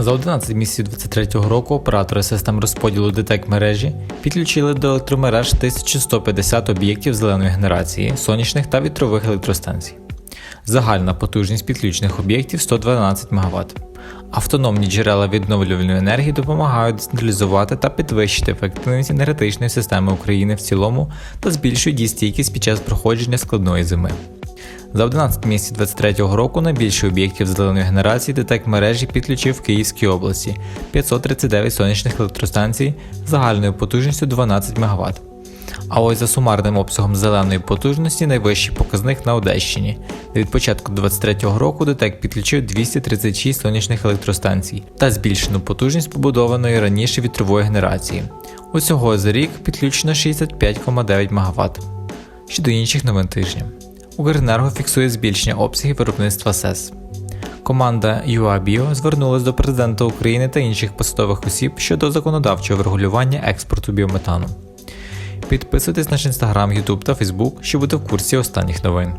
За 11 місяців 2023 року оператори систем розподілу ДТЕК мережі підключили до електромереж 1150 об'єктів зеленої генерації, сонячних та вітрових електростанцій. Загальна потужність підключених об'єктів 112 МВт. Автономні джерела відновлювальної енергії допомагають децентралізувати та підвищити ефективність енергетичної системи України в цілому та збільшують дійстійкість під час проходження складної зими. За 11 місяців 2023 року найбільше об'єктів зеленої генерації ДТЕК мережі підключив в Київській області 539 сонячних електростанцій загальною потужністю 12 МВт. А ось за сумарним обсягом зеленої потужності найвищий показник на Одещині, від початку 2023 року ДТЕК підключив 236 сонячних електростанцій та збільшену потужність побудованої раніше вітрової генерації. Усього за рік підключено 65,9 МВт. Щодо інших новин тижня. Укренерго фіксує збільшення обсягів виробництва СЕС. Команда UABio звернулася до президента України та інших посадових осіб щодо законодавчого врегулювання експорту біометану. Підписуйтесь на наш інстаграм, Ютуб та Фейсбук, щоб бути в курсі останніх новин.